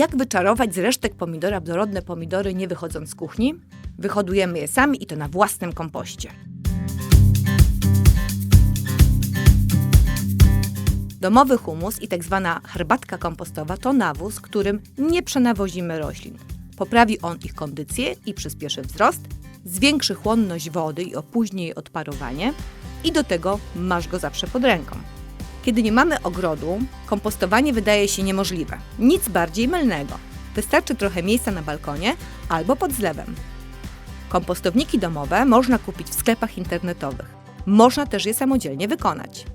Jak wyczarować z resztek pomidora dorodne pomidory, nie wychodząc z kuchni? Wyhodujemy je sami i to na własnym kompoście. Domowy humus i tak zwana herbatka kompostowa to nawóz, którym nie przenawozimy roślin. Poprawi on ich kondycję i przyspieszy wzrost, zwiększy chłonność wody i opóźni jej odparowanie i do tego masz go zawsze pod ręką. Kiedy nie mamy ogrodu, kompostowanie wydaje się niemożliwe. Nic bardziej mylnego. Wystarczy trochę miejsca na balkonie albo pod zlewem. Kompostowniki domowe można kupić w sklepach internetowych. Można też je samodzielnie wykonać.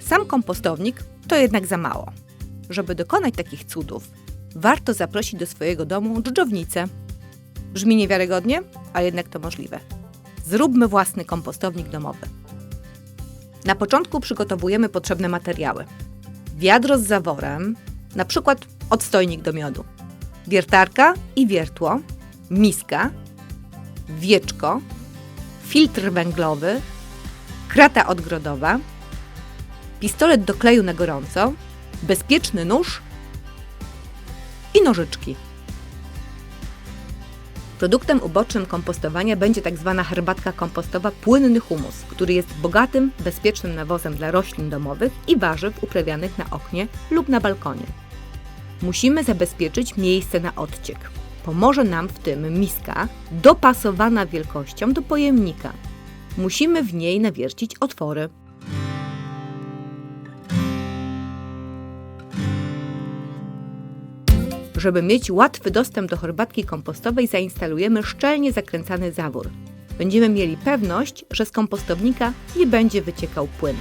Sam kompostownik to jednak za mało. Żeby dokonać takich cudów, warto zaprosić do swojego domu dżdżownicę. Brzmi niewiarygodnie, a jednak to możliwe. Zróbmy własny kompostownik domowy. Na początku przygotowujemy potrzebne materiały. Wiadro z zaworem, na przykład odstojnik do miodu, wiertarka i wiertło, miska, wieczko, filtr węglowy, krata odgrodowa, pistolet do kleju na gorąco, bezpieczny nóż i nożyczki. Produktem ubocznym kompostowania będzie tak zwana herbatka kompostowa płynny humus, który jest bogatym, bezpiecznym nawozem dla roślin domowych i warzyw uprawianych na oknie lub na balkonie. Musimy zabezpieczyć miejsce na odciek. Pomoże nam w tym miska dopasowana wielkością do pojemnika. Musimy w niej nawiercić otwory. Żeby mieć łatwy dostęp do herbatki kompostowej, zainstalujemy szczelnie zakręcany zawór. Będziemy mieli pewność, że z kompostownika nie będzie wyciekał płyn.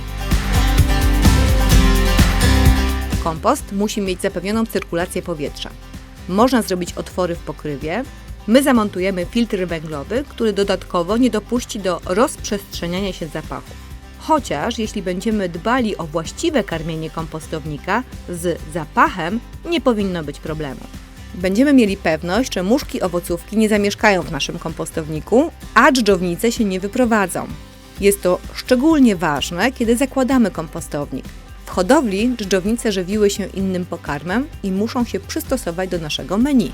Kompost musi mieć zapewnioną cyrkulację powietrza. Można zrobić otwory w pokrywie. My zamontujemy filtr węglowy, który dodatkowo nie dopuści do rozprzestrzeniania się zapachu. Chociaż jeśli będziemy dbali o właściwe karmienie kompostownika, z zapachem nie powinno być problemu. Będziemy mieli pewność, że muszki owocówki nie zamieszkają w naszym kompostowniku, a dżdżownice się nie wyprowadzą. Jest to szczególnie ważne, kiedy zakładamy kompostownik. W hodowli dżdżownice żywiły się innym pokarmem i muszą się przystosować do naszego menu.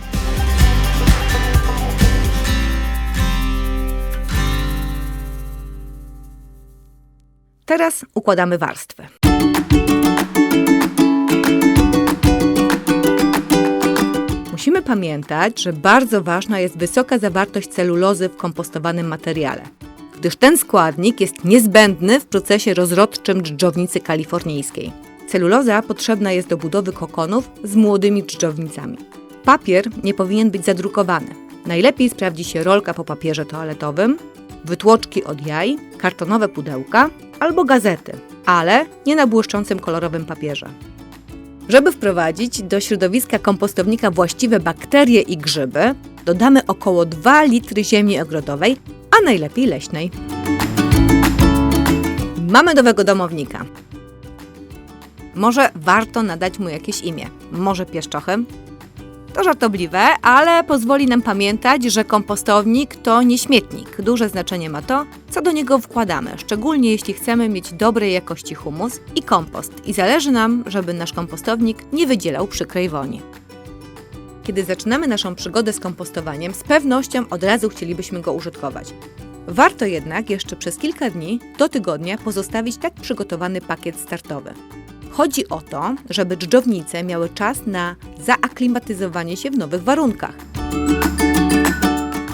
Teraz układamy warstwy. Musimy pamiętać, że bardzo ważna jest wysoka zawartość celulozy w kompostowanym materiale, gdyż ten składnik jest niezbędny w procesie rozrodczym dżdżownicy kalifornijskiej. Celuloza potrzebna jest do budowy kokonów z młodymi dżdżownicami. Papier nie powinien być zadrukowany. Najlepiej sprawdzi się rolka po papierze toaletowym, wytłoczki od jaj, kartonowe pudełka albo gazety, ale nie na błyszczącym kolorowym papierze. Żeby wprowadzić do środowiska kompostownika właściwe bakterie i grzyby, dodamy około 2 litry ziemi ogrodowej, a najlepiej leśnej. Mamy nowego domownika. Może warto nadać mu jakieś imię. Może pieszczochem? To żartobliwe, ale pozwoli nam pamiętać, że kompostownik to nie śmietnik. Duże znaczenie ma to, co do niego wkładamy, szczególnie jeśli chcemy mieć dobrej jakości humus i kompost i zależy nam, żeby nasz kompostownik nie wydzielał przykrej woni. Kiedy zaczynamy naszą przygodę z kompostowaniem, z pewnością od razu chcielibyśmy go użytkować. Warto jednak jeszcze przez kilka dni do tygodnia pozostawić tak przygotowany pakiet startowy. Chodzi o to, żeby dżdżownice miały czas na zaaklimatyzowanie się w nowych warunkach.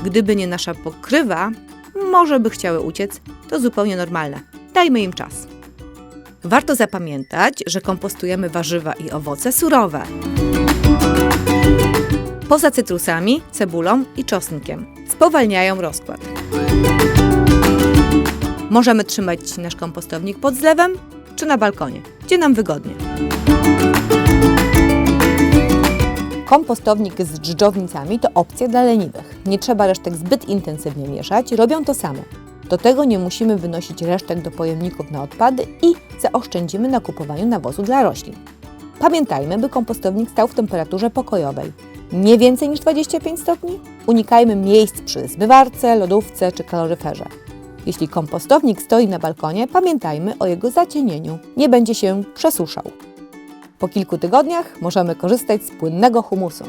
Gdyby nie nasza pokrywa, może by chciały uciec, to zupełnie normalne. Dajmy im czas. Warto zapamiętać, że kompostujemy warzywa i owoce surowe. Poza cytrusami, cebulą i czosnkiem. Spowalniają rozkład. Możemy trzymać nasz kompostownik pod zlewem czy na balkonie, gdzie nam wygodnie. Kompostownik z dżdżownicami to opcja dla leniwych. Nie trzeba resztek zbyt intensywnie mieszać, robią to same. Do tego nie musimy wynosić resztek do pojemników na odpady i zaoszczędzimy na kupowaniu nawozu dla roślin. Pamiętajmy, by kompostownik stał w temperaturze pokojowej. Nie więcej niż 25 stopni? Unikajmy miejsc przy zmywarce, lodówce czy kaloryferze. Jeśli kompostownik stoi na balkonie, pamiętajmy o jego zacienieniu. Nie będzie się przesuszał. Po kilku tygodniach możemy korzystać z płynnego humusu.